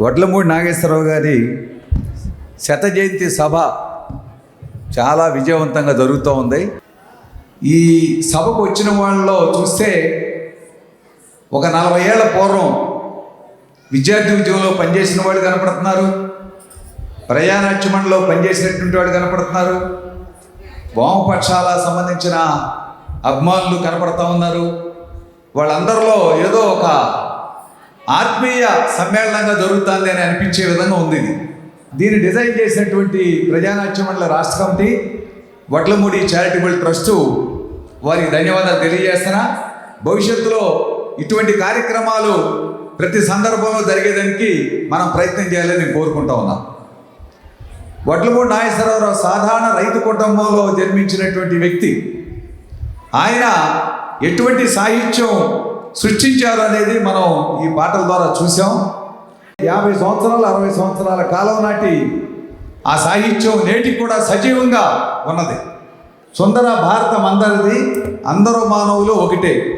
వడ్లమూడి నాగేశ్వరరావు గారి శత జయంతి సభ చాలా విజయవంతంగా జరుగుతూ ఉంది. ఈ సభకు వచ్చిన వాళ్ళలో చూస్తే ఒక నలభై ఏళ్ళ పూర్వం విద్యార్థి ఉద్యోగంలో పనిచేసిన వాళ్ళు కనపడుతున్నారు. ప్రయాణాచ్యమంలో పనిచేసినటువంటి వాళ్ళు కనపడుతున్నారు. వామపక్షాల సంబంధించిన అభిమానులు కనపడుతూ ఉన్నారు. వాళ్ళందరిలో ఏదో ఒక ఆత్మీయ సమ్మేళనంగా జరుగుతుంది అని అనిపించే విధంగా ఉంది ఇది. దీన్ని డిజైన్ చేసినటువంటి ప్రజానాట్య మండల రాష్ట్ర కమిటీ వడ్లమూడి చారిటబుల్ ట్రస్టు వారికి ధన్యవాదాలు తెలియజేస్తున్నా. భవిష్యత్తులో ఇటువంటి కార్యక్రమాలు ప్రతి సందర్భంలో జరిగేదానికి మనం ప్రయత్నం చేయాలని నేను కోరుకుంటా ఉన్నాను వడ్లమూడి నాగేశ్వరరావు సాధారణ రైతు కుటుంబంలో జన్మించినటువంటి వ్యక్తి. ఆయన ఎటువంటి సాహిత్యం సృష్టించారు అనేది మనం ఈ పాటల ద్వారా చూసాం యాభై సంవత్సరాలు అరవై సంవత్సరాల కాలం నాటి ఆ సాహిత్యం నేటికి కూడా సజీవంగా ఉన్నది. సుందర భారతం అందరిది అందరూ మానవులు ఒకటే.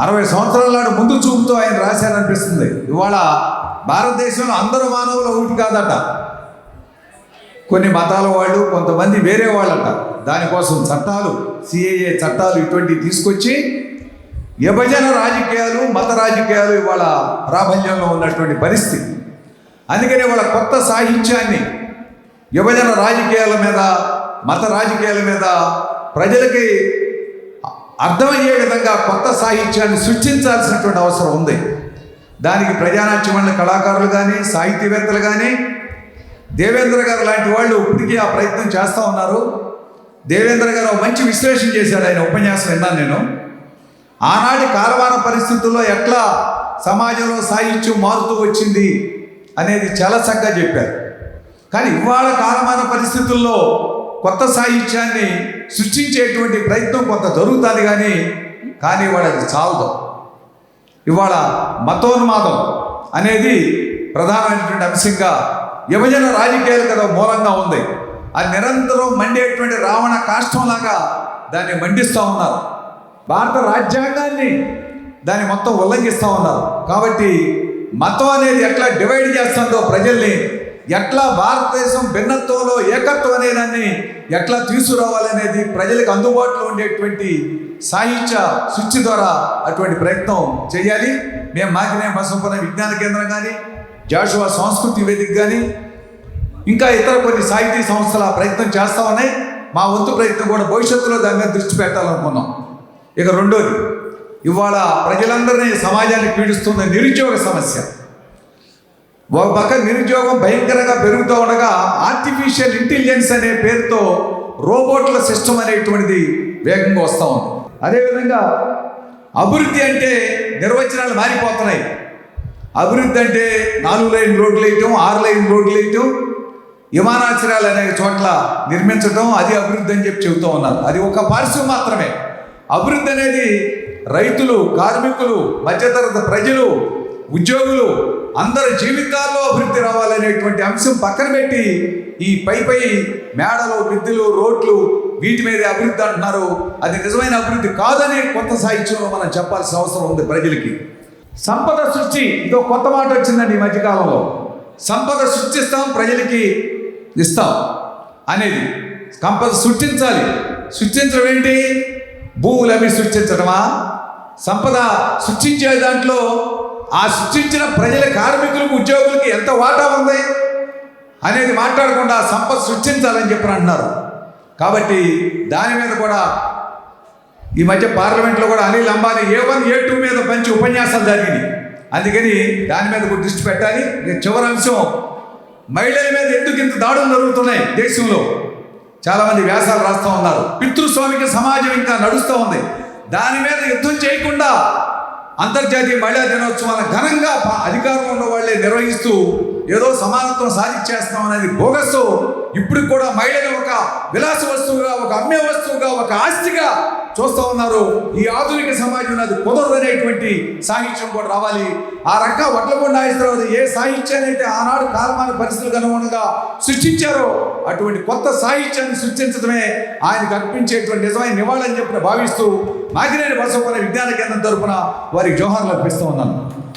అరవై సంవత్సరాల నాడు ముందు చూపుతో ఆయన రాశారనిపిస్తుంది. ఇవాళ భారతదేశంలో అందరూ మానవులు ఒకటి కాదట. కొన్ని మతాల వాళ్ళు కొంతమంది వేరే వాళ్ళట. దానికోసం చట్టాలు సిఏఏ చట్టాలు ఇటువంటివి తీసుకొచ్చి విభజన రాజకీయాలు మత రాజకీయాలు ఇవాళ ప్రాబల్యంలో ఉన్నటువంటి పరిస్థితి. అందుకని వాళ్ళ కొత్త సాహిత్యాన్ని విభజన రాజకీయాల మీద మత రాజకీయాల మీద ప్రజలకి అర్థమయ్యే విధంగా కొత్త సాహిత్యాన్ని సృష్టించాల్సినటువంటి అవసరం ఉంది. దానికి ప్రజానాట్యమైన కళాకారులు కానీ సాహితీవేత్తలు కానీ దేవేంద్ర గారు లాంటి వాళ్ళు ఇప్పటికీ ఆ ప్రయత్నం చేస్తూ ఉన్నారు. దేవేంద్ర గారు మంచి విశ్లేషణ చేశాడు ఆయన ఉపన్యాసం విన్నాను నేను. ఆనాటి కాలవాన పరిస్థితుల్లో ఎట్లా సమాజంలో సాహిత్యం మారుతూ వచ్చింది అనేది చాలా చక్కగా చెప్పారు. కానీ ఇవాళ కాలమాన పరిస్థితుల్లో కొత్త సాహిత్యాన్ని సృష్టించేటువంటి ప్రయత్నం కొంత జరుగుతుంది కానీ కానీ ఇవాళ అది చాలదు. ఇవాళ మతోన్మాదం అనేది ప్రధానమైనటువంటి అంశంగా యువజన రాజకీయాలు కదా మూలంగా ఉంది. అది నిరంతరం మండేటువంటి రావణ కాష్టంలాగా దాన్ని మండిస్తూ ఉన్నారు. భారత రాజ్యాంగాన్ని దాన్ని మొత్తం ఉల్లంఘిస్తూ ఉన్నారు. కాబట్టి మతం అనేది ఎట్లా డివైడ్ చేస్తుందో ప్రజల్ని ఎట్లా భారతదేశం భిన్నత్వంలో ఏకత్వం అనే దాన్ని ఎట్లా తీసుకురావాలనేది ప్రజలకు అందుబాటులో ఉండేటువంటి సాహిత్య సృష్టి ద్వారా అటువంటి ప్రయత్నం చేయాలి. మేము మాకినే బసంపన విజ్ఞాన కేంద్రం కానీ జాషువా సంస్కృతి వేదిక కానీ ఇంకా ఇతర కొన్ని సాహితీ సంస్థల ప్రయత్నం చేస్తా ఉన్నాయి. మా వంతు ప్రయత్నం కూడా భవిష్యత్తులో దాని మీద దృష్టి పెట్టాలనుకున్నాం. ఇక రెండోది ఇవాళ ప్రజలందరినీ సమాజాన్ని పీడిస్తున్న నిరుద్యోగ సమస్య. ఒక పక్క నిరుద్యోగం భయంకరంగా పెరుగుతూ ఉండగా ఆర్టిఫిషియల్ ఇంటెలిజెన్స్ అనే పేరుతో రోబోట్ల సిస్టమ్ అనేటువంటిది వేగంగా వస్తూ ఉంది. అదేవిధంగా అభివృద్ధి అంటే నిర్వచనాలు మారిపోతున్నాయి. అభివృద్ధి అంటే నాలుగు లైన్ రోడ్లు వేయటం ఆరు లైన్ రోడ్లు వేయటం విమానాశ్రయాలు అనే చోట్ల నిర్మించడం అది అభివృద్ధి అని చెప్పి చెబుతూ ఉన్నారు అది ఒక పార్శ్వం మాత్రమే. అభివృద్ధి అనేది రైతులు కార్మికులు మధ్యతరగతి ప్రజలు ఉద్యోగులు అందరి జీవితాల్లో అభివృద్ధి రావాలనేటువంటి అంశం పక్కన పెట్టి ఈ పై పై మేడలు విద్యులు రోడ్లు వీటి మీద అభివృద్ధి అంటున్నారు. అది నిజమైన అభివృద్ధి కాదని కొత్త సాహిత్యంలో మనం చెప్పాల్సిన అవసరం ఉంది ప్రజలకి. సంపద సృష్టి ఇదో కొత్త మాట వచ్చిందండి ఈ మధ్యకాలంలో. సంపద సృష్టిస్తాం ప్రజలకి ఇస్తాం అనేది. సంపద సృష్టించాలి. సృష్టించడం ఏంటి? భూములు అవి సృష్టించడమా? సంపద సృష్టించే దాంట్లో ఆ సృష్టించిన ప్రజల కార్మికులకు ఉద్యోగులకి ఎంత వాటా ఉంది? అనేది మాట్లాడకుండా సంపద సృష్టించాలని చెప్పి అంటున్నారు. కాబట్టి దాని మీద కూడా ఈ మధ్య పార్లమెంట్లో కూడా Anil Ambani A one A two మీద మంచి ఉపన్యాసాలు జరిగినాయి. అందుకని దాని మీద కూడా దృష్టి పెట్టాలి. చివరి అంశం మహిళల మీద ఎందుకు ఇంత దాడులు జరుగుతున్నాయి దేశంలో? చాలామంది వ్యాసాలు రాస్తూ ఉన్నారు. పితృస్వామిక సమాజం ఇంకా నడుస్తూ ఉంది. దాని మీద యుద్ధం చేయకుండా అంతర్జాతీయ మహిళా దినోత్సవాన్ని ఘనంగా అధికారంలో ఉన్న వాళ్ళే నిర్వహిస్తూ ఏదో సమానత్వం సాధించేస్తాం అనేది బోగస్సు. ఇప్పుడు కూడా మహిళలు ఒక విలాస వస్తువుగా ఒక అమ్మే వస్తువుగా ఒక ఆస్తిగా చూస్తూ ఉన్నారు. ఈ ఆధునిక సమాజంలో అది కుదరదు అనేటువంటి సాహిత్యం కూడా రావాలి. ఆ రకంగా వడ్లకొండ నాగేశ్వరరావు ఏ సాహిత్యాన్ని అయితే ఆనాడు కాలమాన పరిస్థితులకు అనుగుణంగా సృష్టించారో అటువంటి కొత్త సాహిత్యాన్ని సృష్టించడమే ఆయనకు అర్పించేటువంటి నిజమైన నివాళని చెప్పిన భావిస్తూ నాగినేని బసవపల్లి విజ్ఞాన కేంద్రం తరపున వారికి జోహార్లు అర్పిస్తూ ఉన్నాను.